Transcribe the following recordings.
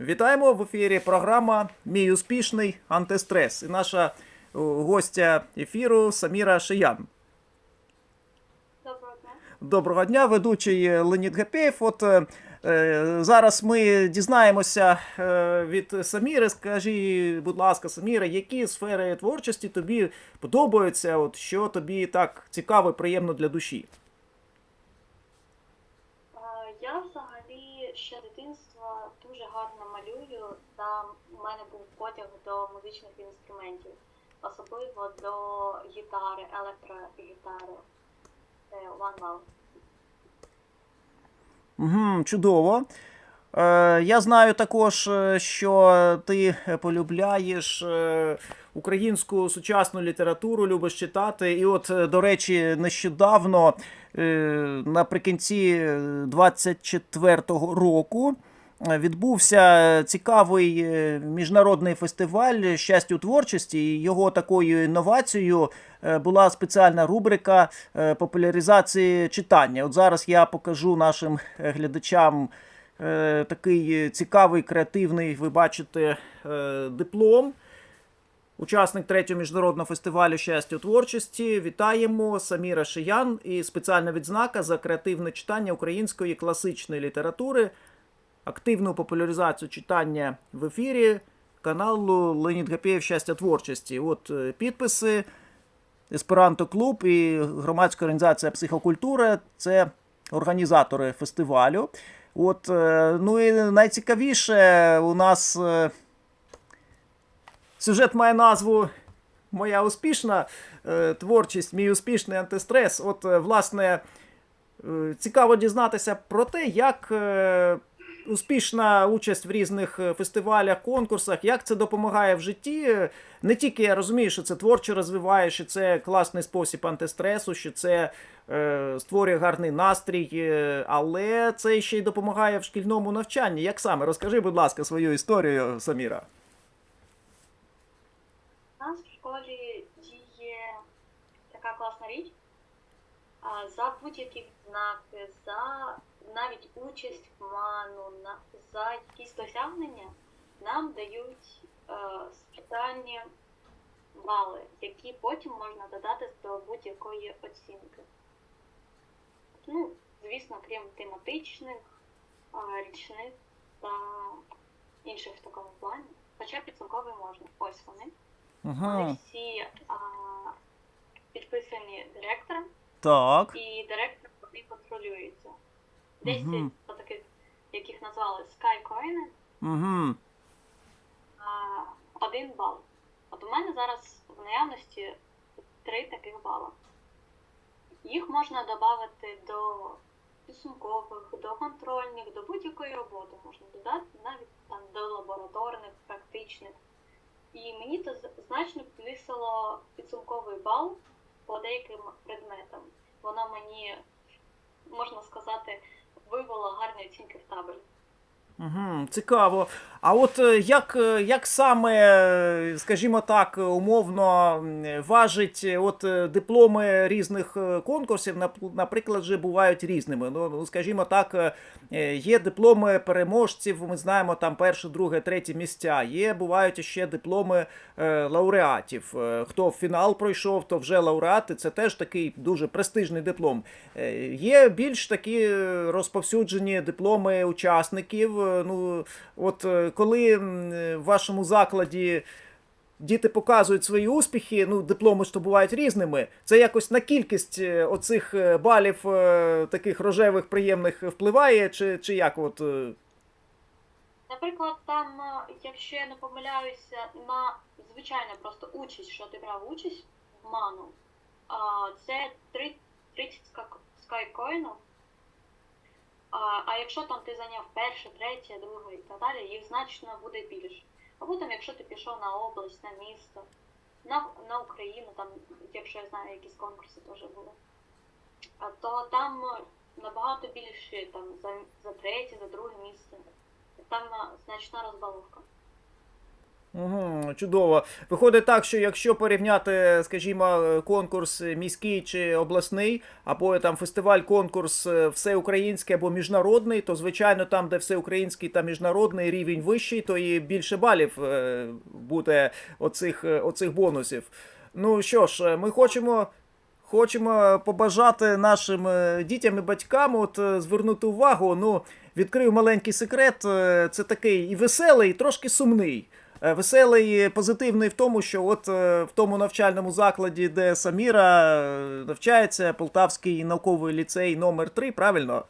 Вітаємо в ефірі. Програма Мій успішний антистрес. І наша е, гостя ефіру Саміра Шиян. Доброго дня. Доброго дня, ведучий Леонід Гапєєв. От е, е, зараз ми дізнаємося е, від Саміри. Скажи, будь ласка, Саміра, які сфери творчості тобі подобаються? От що тобі так цікаво і приємно для душі? Е, Я взагалі ще з дитинства дуже гарно малюю, та в мене був потяг до музичних інструментів, особливо до гітари, електрогітари. One Love. Угу, чудово. Е, я знаю також, е, що ти полюбляєш е, українську сучасну літературу, любиш читати. І от, е, до речі, нещодавно, наприкінці 24-го року, е, відбувся цікавий е, міжнародний фестиваль щастя у творчості. Його такою інновацією е, була спеціальна рубрика е, популяризації читання. От зараз я покажу нашим е, глядачам е, такий цікавий, креативний, ви бачите, е, диплом. Учасник третього міжнародного фестивалю щастя у творчості. Вітаємо Саміра Шиян і спеціальна відзнака за креативне читання української класичної літератури, активну популяризацію читання в ефірі каналу Леонід Гапєєв Щастя творчості. От е, підписи. Есперанто Клуб і громадська організація Психокультура це організатори фестивалю. От, е, ну і найцікавіше у нас е, сюжет має назву Моя успішна е, творчість, мій успішний антистрес. От, е, власне, е, цікаво дізнатися про те, як успішна участь в різних фестивалях, конкурсах, як це допомагає в житті. Не тільки я розумію, що це творчо розвиває, що це класний спосіб антистресу, що це е, створює гарний настрій, але це ще й допомагає в шкільному навчанні. Як саме? Розкажи, будь ласка, свою історію, Саміра. Школі діє така класна річ. За будь-які відзнаки, за навіть участь в ману, за якісь досягнення нам дають е, спеціальні бали, які потім можна додати до будь-якої оцінки. Ну, звісно, крім тематичних, річних та інших в такому плані. Хоча підсумковий можна. Ось вони. Вони Ага. всі а, підписані директором, Так. і директор вони контролюється. Десять Мгм. таких, яких назвали Skycoin, Угу. а, один бал. От у мене зараз в наявності три таких бала. Їх можна додати до підсумкових, до контрольних, до будь-якої роботи можна додати, навіть там до лабораторних, практичних. І мені це значно підвисило підсумковий бал по деяким предметам. Вона мені, можна сказати, вивела гарні оцінки в табель. Угу, цікаво. А от е, як, е, як саме, е, скажімо так, умовно важить от дипломи різних конкурсів, наприклад, же бувають різними. Ну, ну, скажімо так, є дипломи переможців, ми знаємо там перше, друге, третє місця. Є бувають ще дипломи лауреатів. Хто в фінал пройшов, то вже лауреати. Це теж такий дуже престижний диплом. Є більш такі розповсюджені дипломи учасників. Ну, от е, коли е, в вашому закладі діти показують свої успіхи, ну, дипломи ж то бувають різними. Це якось на кількість е, оцих балів таких рожевих приємних впливає, чи, чи як? От? Наприклад, там, якщо я не помиляюся, на звичайно просто участь, що ти брав участь в ману, це три- 30 скайкоїнів. А, а якщо там ти зайняв перше, третє, друге і так далі, їх значно буде більше. Або там, якщо ти пішов на область, на місто, на, на Україну, там, якщо я знаю, якісь конкурси теж були, а, то там набагато більше там, за, за третє, за друге місце. Там значна розбаловка. Угу, чудово. Виходить так, що якщо порівняти, скажімо, конкурс міський чи обласний, або там фестиваль, конкурс е, всеукраїнський або міжнародний, то звичайно там, де всеукраїнський та міжнародний рівень вищий, то і більше балів е, буде оцих, е, оцих бонусів. Ну що ж, ми хочемо. Хочемо побажати нашим дітям і батькам от звернути увагу. Ну, відкрию маленький секрет. Це такий і веселий, і трошки сумний. Е, Веселий, позитивний в тому, що от е, в тому навчальному закладі, де Саміра е, навчається, Полтавський науковий ліцей номер 3 правильно?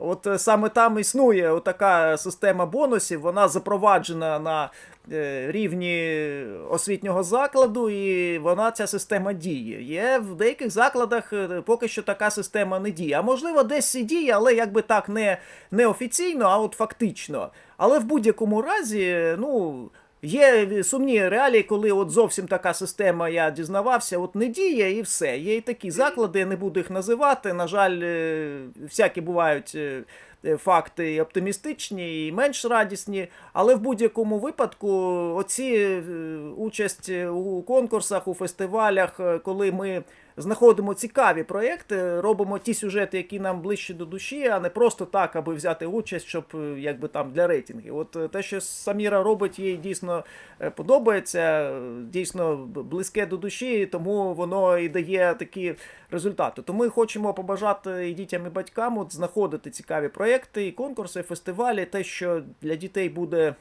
От е, саме там існує така система бонусів, вона запроваджена на е, рівні освітнього закладу, і вона ця система діє. Є в деяких закладах е, поки що така система не діє. А можливо, десь і діє, але якби так не, не офіційно, а от фактично. Але в будь-якому разі, ну. Є сумні реалії, коли от зовсім така система, я дізнавався, от не діє і все. Є і такі заклади, я не буду їх називати. На жаль, е, всякі бувають е, е, факти і оптимістичні і менш радісні. Але в будь-якому випадку, оці е, участь у конкурсах, у фестивалях, е, коли ми знаходимо цікаві проєкти, робимо ті сюжети, які нам ближче до душі, а не просто так, аби взяти участь, щоб е, якби там для рейтингів. От е, те, що Саміра робить, їй дійсно е, подобається, дійсно близьке до душі, тому воно і дає такі результати. Тому ми хочемо побажати і дітям, і батькам от знаходити цікаві проєкти, і конкурси, і фестивалі, те, що для дітей буде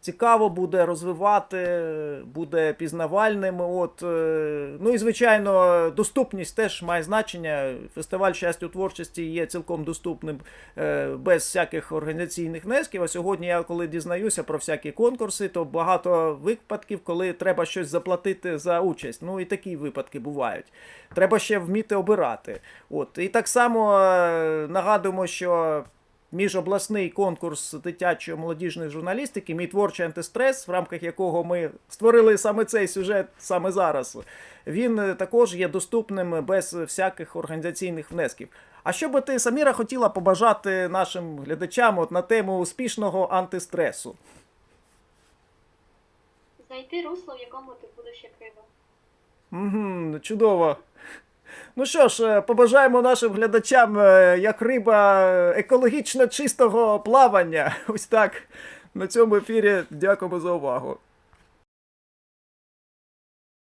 цікаво буде розвивати, буде пізнавальним. От, е, ну і звичайно, доступність теж має значення. Фестиваль щастя у творчості є цілком доступним е, без всяких організаційних внесків. А сьогодні я коли дізнаюся про всякі конкурси, то багато випадків, коли треба щось заплатити за участь. Ну і такі випадки бувають. Треба ще вміти обирати. От і так само е, нагадуємо, що міжобласний конкурс дитячої молодіжної журналістики, мій творчий антистрес, в рамках якого ми створили саме цей сюжет саме зараз. Він е, також є доступним без всяких організаційних внесків. А що би ти, Саміра, хотіла побажати нашим глядачам от на тему успішного антистресу? Знайти русло, в якому ти будеш як риба. Угу, чудово. Ну що ж, е, побажаємо нашим глядачам, е, як риба е, екологічно чистого плавання. Ось так. На цьому ефірі дякуємо за увагу.